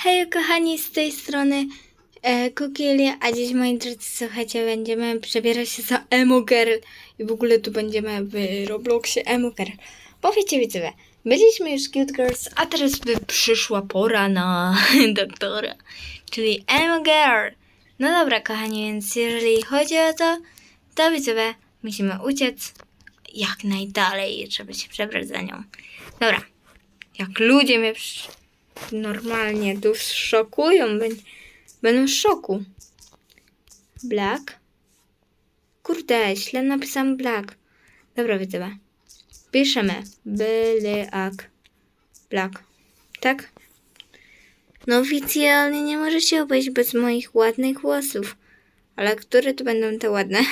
Hej kochani, z tej strony e, Kukili, a dziś moi drodzy, słuchajcie, będziemy przebierać się za Emo Girl i w ogóle tu będziemy w Robloxie Emo Girl. Bo wiecie widzowie, byliśmy już Cute Girls, a teraz by przyszła pora na doktora, czyli Emo Girl. No dobra kochani, więc jeżeli chodzi o to, to widzowie, musimy uciec jak najdalej, żeby się przebrać za nią. Dobra, jak ludzie mnie przy normalnie tu szokują. bę- Będą w szoku. Black? Kurde, źle napisałam black. Dobra, widzowie. Piszemy. Byliak. Black. Tak? No oficjalnie nie może się obejść bez moich ładnych włosów. Ale które to będą te ładne?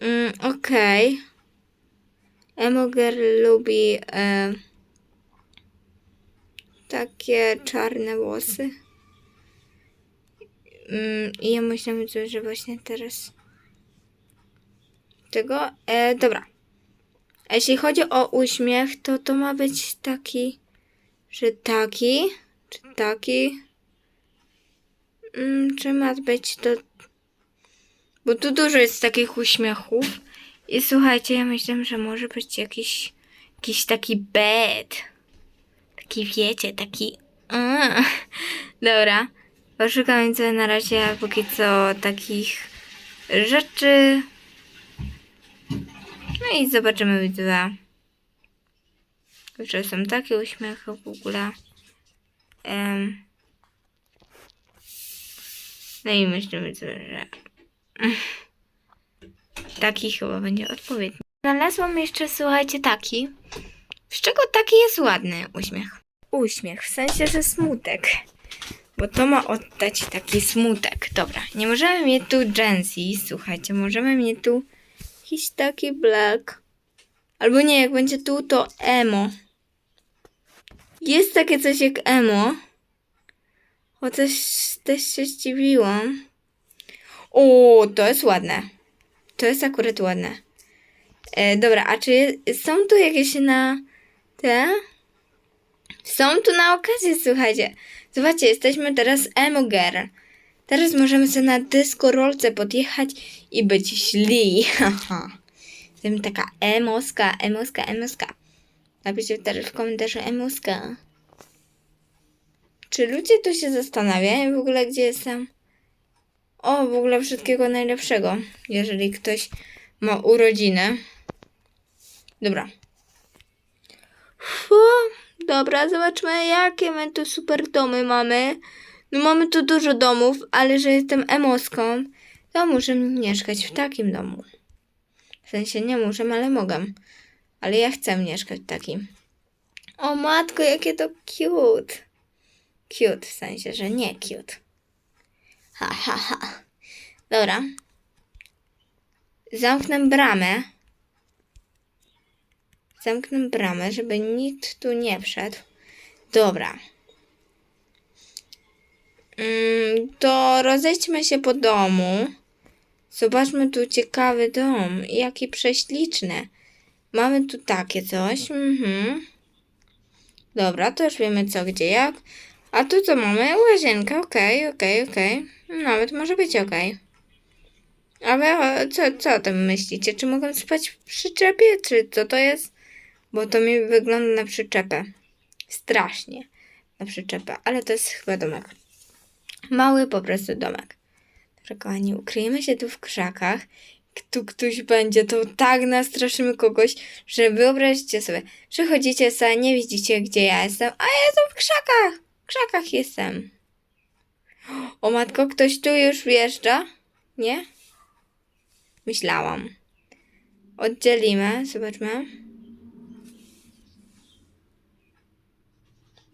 Mm, Okej. Emoger lubi... E, takie czarne włosy. Mm, I ja myślę, że właśnie teraz tego. E, dobra. A jeśli chodzi o uśmiech, to to ma być taki, że taki, czy taki. Mm, czy ma być to. Bo tu dużo jest takich uśmiechów. I słuchajcie, ja myślę, że może być jakiś, jakiś taki bad. Taki wiecie, taki. Mm. Dobra. Poszukam sobie na razie póki co takich rzeczy. No i zobaczymy widzowie. Że są takie uśmiechy w ogóle. Em. No i myślę że taki chyba będzie odpowiedni. Znalazłam jeszcze, słuchajcie, taki. Z czego taki jest ładny uśmiech? Uśmiech, w sensie, że smutek. Bo to ma oddać taki smutek. Dobra, nie możemy mieć tu Jency, słuchajcie, możemy mieć tu jakiś taki black. Albo nie, jak będzie tu, to emo. Jest takie coś jak emo. Chociaż też się zdziwiłam. O, to jest ładne. To jest akurat ładne. E, dobra, a czy są tu jakieś na te? Są tu na okazję, słuchajcie. Zobaczcie, jesteśmy teraz emo girl. Teraz możemy sobie na dyskorolce podjechać i być źli. Haha. Jestem taka emoska, emoska, emoska. Napiszcie teraz w komentarzu emoska. Czy ludzie tu się zastanawiają w ogóle, gdzie jestem? O, w ogóle wszystkiego najlepszego, jeżeli ktoś ma urodziny. Dobra. Fu, dobra, zobaczmy, jakie my tu super domy mamy. No mamy tu dużo domów, ale że jestem emoską, to muszę mieszkać w takim domu. W sensie nie muszę, ale mogę. Ale ja chcę mieszkać w takim. O matko, jakie to cute. Cute, w sensie, że nie cute. Ha, ha, ha. Dobra. Zamknę bramę. Zamknę bramę, żeby nikt tu nie wszedł. Dobra. Mm, to rozejdźmy się po domu. Zobaczmy tu ciekawy dom. Jaki prześliczny. Mamy tu takie coś. Mhm. Dobra, to już wiemy co, gdzie, jak. A tu co mamy? Łazienkę. Okej, okej, okej. Nawet może być okej. A wy o, co, co o tym myślicie? Czy mogę spać w przyczepie, czy co to jest? Bo to mi wygląda na przyczepę. Strasznie na przyczepę, ale to jest chyba domek. Mały po prostu domek. Dobrze, kochani, ukryjemy się tu w krzakach. Tu ktoś będzie, to tak nastraszymy kogoś, że wyobraźcie sobie, że chodzicie sobie, nie widzicie gdzie ja jestem, a ja jestem w krzakach. W krzakach jestem. O matko, ktoś tu już wjeżdża? Nie? Myślałam. Oddzielimy, zobaczmy.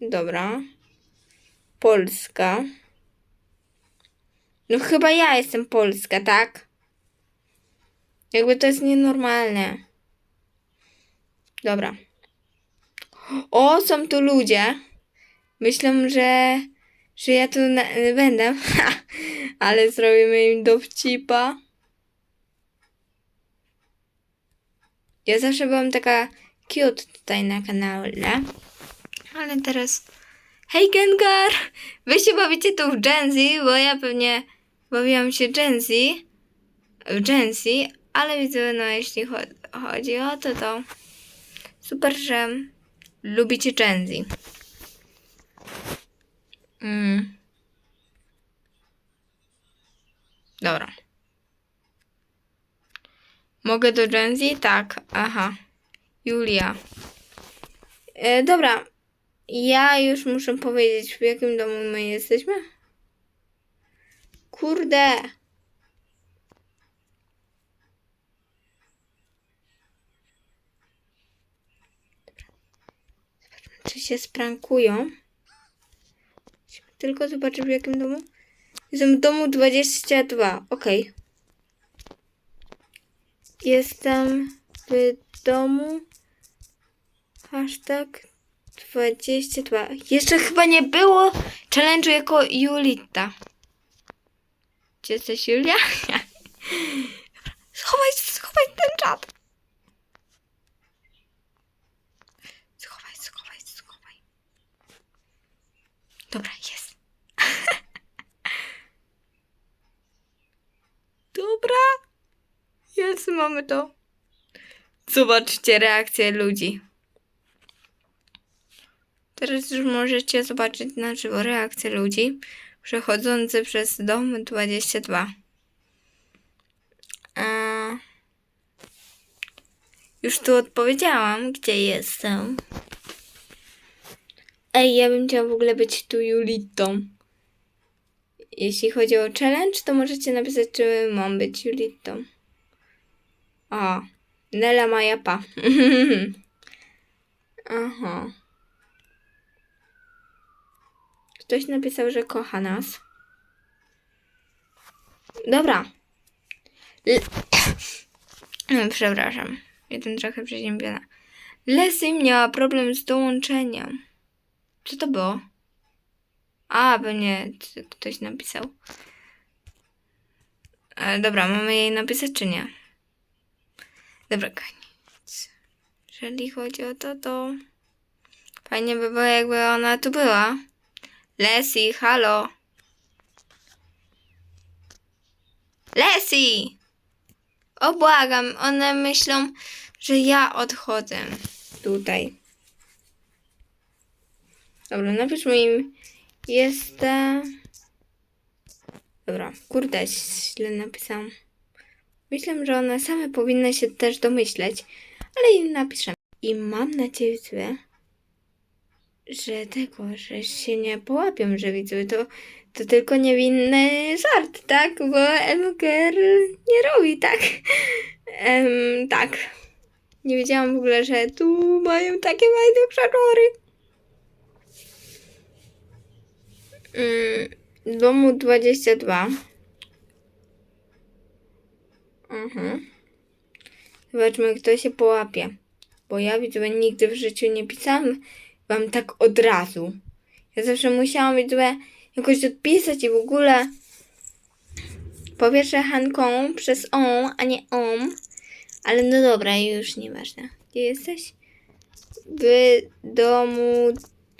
Dobra. Polska. No chyba ja jestem Polska, tak? Jakby to jest nienormalne. Dobra. O, są tu ludzie. Myślę, że, że ja tu będę. Ale zrobimy im dowcipa. Ja zawsze byłam taka cute tutaj na kanale. Ale teraz Hej Gengar! Wy się bawicie tu w Gen Z, bo ja pewnie bawiłam się Gen Z. W Gen Z, ale widzę, no jeśli cho- chodzi o to, to super, że lubicie Gen Z. Mm. Dobra. Mogę do Gen Z? Tak. Aha. Julia. E, dobra. Ja już muszę powiedzieć, w jakim domu my jesteśmy. Kurde. Zobaczmy, czy się sprankują. Tylko zobaczę w jakim domu. Jestem w domu 22. Okej. Jestem w domu. Hashtag 22. Jeszcze chyba nie było challenge'u jako Julita. Gdzie jesteś, Julia? schowaj, schowaj ten czat. Schowaj, schowaj, schowaj. Dobra, jest. Dobra. Jest, mamy to. Zobaczcie reakcję ludzi. Teraz już możecie zobaczyć na żywo reakcję ludzi przechodzący przez dom 22. A... Już tu odpowiedziałam, gdzie jestem. Ej, ja bym chciała w ogóle być tu Julitą. Jeśli chodzi o challenge, to możecie napisać, czy mam być Julitą. O, Nela Majapa. Aha. Ktoś napisał, że kocha nas. Dobra. L- Przepraszam. Jestem trochę przeziębiona. Leslie miała problem z dołączeniem. Co to było? A, bo nie, c- ktoś napisał. E, dobra, mamy jej napisać czy nie? Dobra, koniec. Jeżeli chodzi o to, to fajnie by było, jakby ona tu była. Leslie, halo. Leslie! O, błagam, one myślą, że ja odchodzę tutaj. Dobra, napiszmy im. Jestem. Dobra, kurde, źle napisałam. Myślę, że one same powinny się też domyśleć, ale im napiszemy. I mam nadzieję, że tego, że się nie połapią, że widzowie to, to tylko niewinny żart, tak? Bo MGR nie robi tak. Em, tak. Nie wiedziałam w ogóle, że tu mają takie fajne przeczory. Mm, domu 22. Mhm. Zobaczmy, kto się połapie. Bo ja widzę, nigdy w życiu nie pisałam wam tak od razu. Ja zawsze musiałam widzę, jakoś odpisać i w ogóle. Po pierwsze Hanką przez on, a nie om. Ale no dobra, już nieważne. Gdzie jesteś? W domu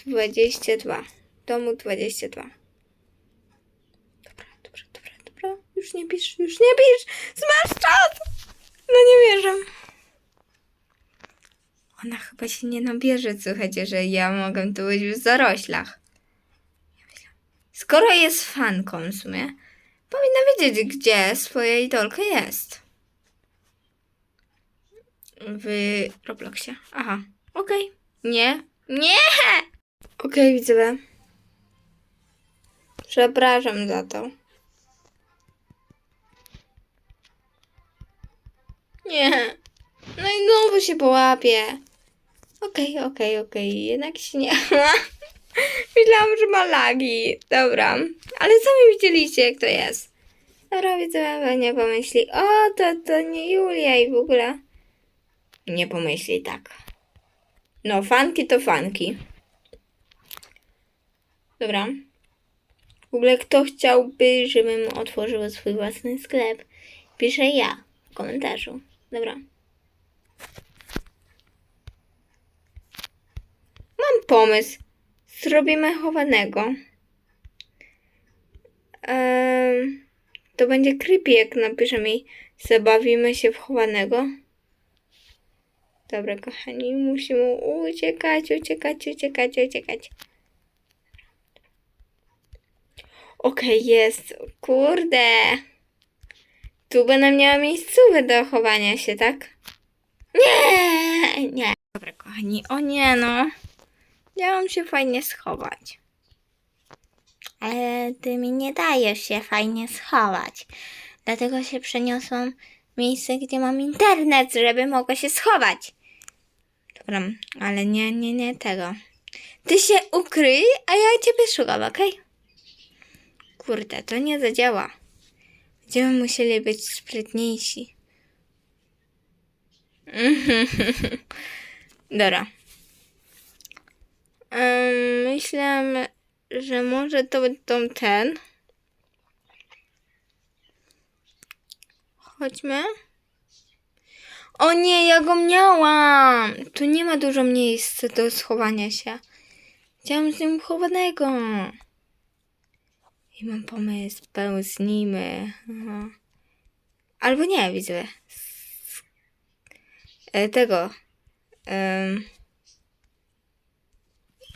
22. Domu 22. Dobra, dobra, dobra, dobra. Już nie pisz, już nie pisz! Zmasz czas! No nie wierzę. Ona chyba się nie nabierze, słuchajcie, że ja mogę tu być w zaroślach. Skoro jest fanką w sumie, powinna wiedzieć, gdzie swoja idolka jest. W Robloxie. Aha, okej. Nie. Nie! Okej, widzę. Przepraszam za to. Nie. No i znowu się połapie. Okej, okej, okej. Jednak się nie. Myślałam, że ma lagi. Dobra. Ale sami widzieliście, jak to jest. Dobra, widzę, nie pomyśli. O, to, to nie Julia i w ogóle. Nie pomyśli tak. No, fanki to fanki. Dobra. W ogóle kto chciałby, żebym otworzyła swój własny sklep? Piszę ja w komentarzu. Dobra. Mam pomysł. zrobimy chowanego. To będzie creepy, jak napiszemy zabawimy się w chowanego. Dobra, kochani, musimy uciekać, uciekać, uciekać, uciekać. Okej, jest. Kurde. Tu będę miała miejscówę do chowania się, tak? Nie, nie. Dobra, kochani, o nie no. Chciałam się fajnie schować. Ale ty mi nie dajesz się fajnie schować. Dlatego się przeniosłam w miejsce, gdzie mam internet, żeby mogła się schować. Dobra, ale nie, nie, nie tego. Ty się ukryj, a ja ciebie szukam, okej? Kurde, to nie zadziała. Będziemy musieli być sprytniejsi. Dobra. Em, myślę, że może to będą ten. Chodźmy. O nie, ja go miałam! Tu nie ma dużo miejsca do schowania się. Chciałam z nim chowanego. I mam pomysł, pełznimy. Aha. Albo nie, widzę. E, tego.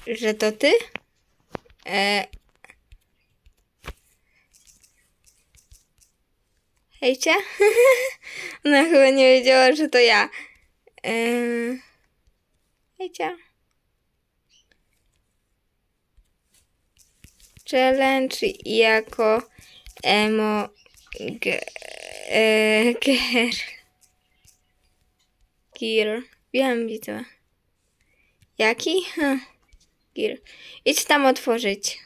Że to ty? E... Hejcie? Ona chyba nie wiedziała, że to ja. E... Hejcie. Challenge jako emo e. Gear. Wiem, widzę. Jaki? Hm. Gear. Idź tam otworzyć.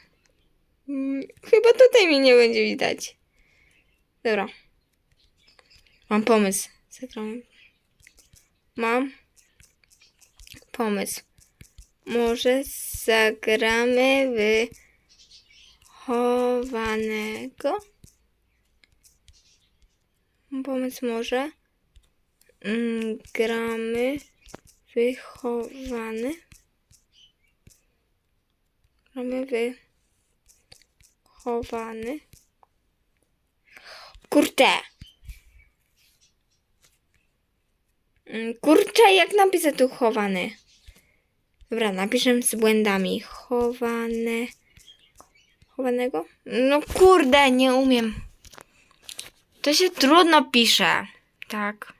Mm, Chyba tutaj mnie nie będzie widać. Dobra. Mam pomysł. Zagram. Mam pomysł. Może zagramy w chowanego? Pomysł może. Mm, gramy wychowany. Gramy wychowany. Kurde! Mm, Kurczę, jak napisać tu chowany? Dobra, napiszę z błędami. Chowane. Chowanego? No kurde, nie umiem. To się trudno pisze. Tak.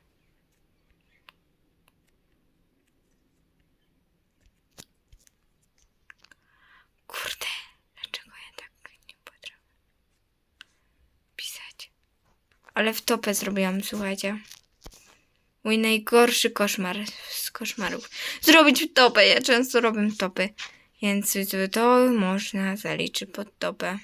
Kurde, dlaczego ja tak nie potrafię pisać? Ale w topę zrobiłam, słuchajcie. Mój najgorszy koszmar z koszmarów. Zrobić w topę. Ja często robię topy. Więc to można zaliczyć pod topę.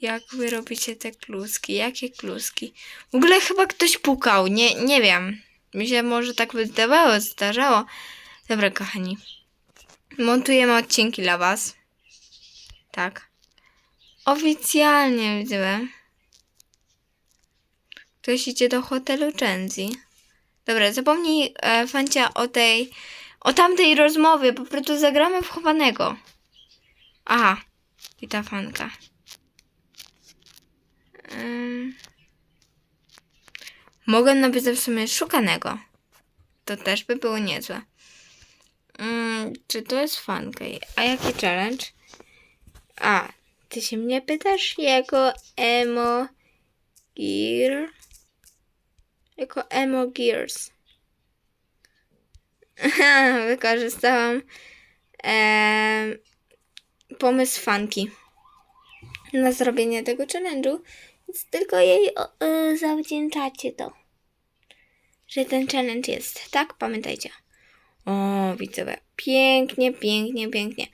Jak wy robicie te kluski? Jakie kluski? W ogóle chyba ktoś pukał. Nie, nie wiem. Mi się może tak wydawało, zdarzało. Dobra, kochani. Montujemy odcinki dla was. Tak. Oficjalnie widzę. Ktoś idzie do hotelu Genzi. Dobra, zapomnij e, Fancia o tej, o tamtej rozmowie, po prostu zagramy w chowanego. Aha, i ta fanka. Ym. Mogę napisać w sumie szukanego. To też by było niezłe. Ym, czy to jest fanka? A jaki challenge? A, ty się mnie pytasz? Jako emo gear? Jako emo gears. Wykorzystałam em, pomysł fanki na zrobienie tego challenge'u, więc tylko jej o, y, zawdzięczacie to, że ten challenge jest. Tak, pamiętajcie. O, widzowie, pięknie, pięknie, pięknie.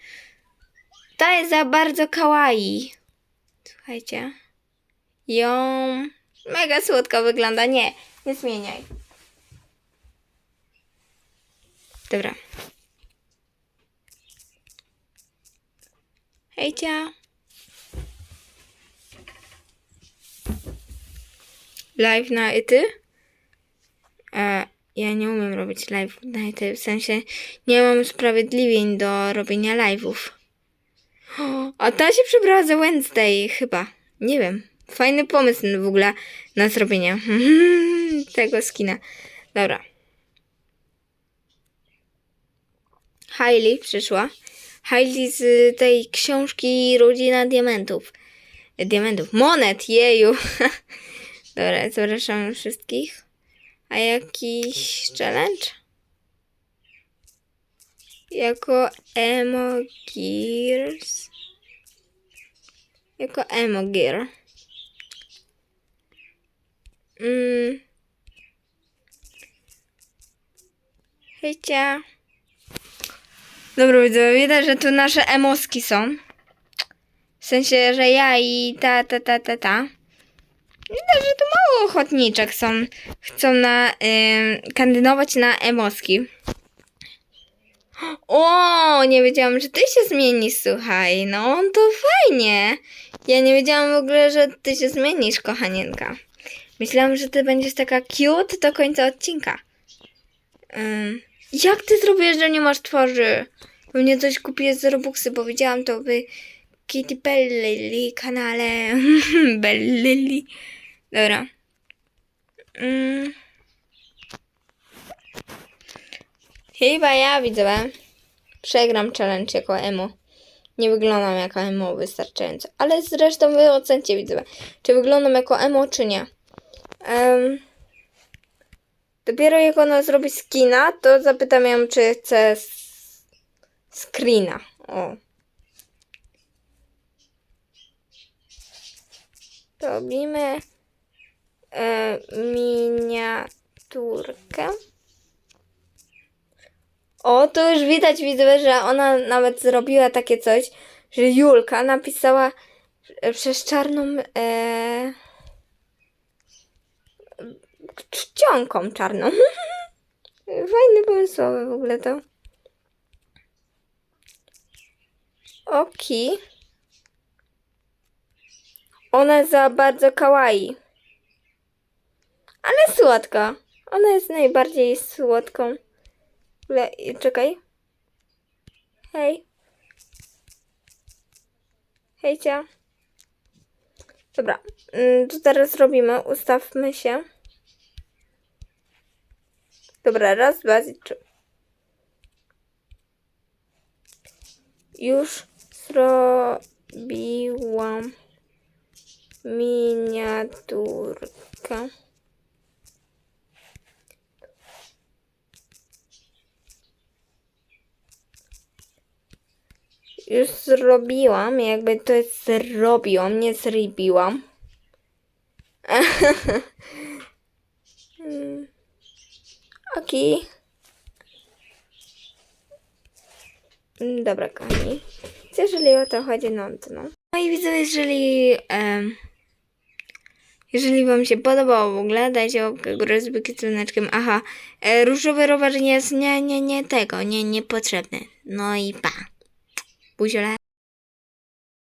To jest za bardzo kawaii. Słuchajcie. Ją mega słodko wygląda. Nie, nie zmieniaj. Dobra. Hejcia. Live na ety. E, ja nie umiem robić live w sensie nie mam usprawiedliwień do robienia live'ów. A ta się przebrała za Wednesday chyba. Nie wiem. Fajny pomysł w ogóle na zrobienie tego skina. Dobra. Hailey przyszła. Hailey z tej książki Rodzina Diamentów. Diamentów. Monet, jeju. Dobra, zapraszam wszystkich. A jakiś challenge? Jako Emo Gears. Jako Emo Gear. Mm. Hejcia. Dobra, widzę, widać, że tu nasze emoski są. W sensie, że ja i ta, ta, ta, ta, ta. Widać, że tu mało ochotniczek są. Chcą na, ym, kandydować na emoski. O, nie wiedziałam, że ty się zmienisz, słuchaj. No, to fajnie. Ja nie wiedziałam w ogóle, że ty się zmienisz, kochanienka. Myślałam, że ty będziesz taka cute do końca odcinka. Ym, jak ty zrobiłeś, że nie masz twarzy? Pewnie coś kupiłeś z Robuxy, bo widziałam to w Kitty Belly kanale. Belly. Dobra. Mm. Chyba ja widzę. Przegram challenge jako emo. Nie wyglądam jako emo wystarczająco. Ale zresztą wy ocencie widzę. Czy wyglądam jako emo, czy nie. Em, dopiero jak ona zrobi skina, to zapytam ją, czy chce screena. O. Robimy e, miniaturkę. O, to już widać, widzę, że ona nawet zrobiła takie coś, że Julka napisała e, przez czarną e, czcionką czarną. Fajny pomysłowy w ogóle to. Oki. Ona za bardzo kawaii. Ale słodka. Ona jest najbardziej słodką. Le czekaj. Hej. Hejcia. Dobra. mm, To teraz robimy. Ustawmy się. Dobra, raz, dwa, trzy. Już zrobiłam miniaturkę. Już zrobiłam, jakby to jest zrobiłam, nie zrobiłam. Mm. Okej. Mm, Dobra, kochani. Jeżeli o to chodzi, no to no. No i widzę, jeżeli... em, jeżeli wam się podobało w ogóle, dajcie łapkę górę z dzwoneczkiem. Aha, e, różowy rower jest nie, nie, nie tego, nie, niepotrzebny. No i pa. Buziole.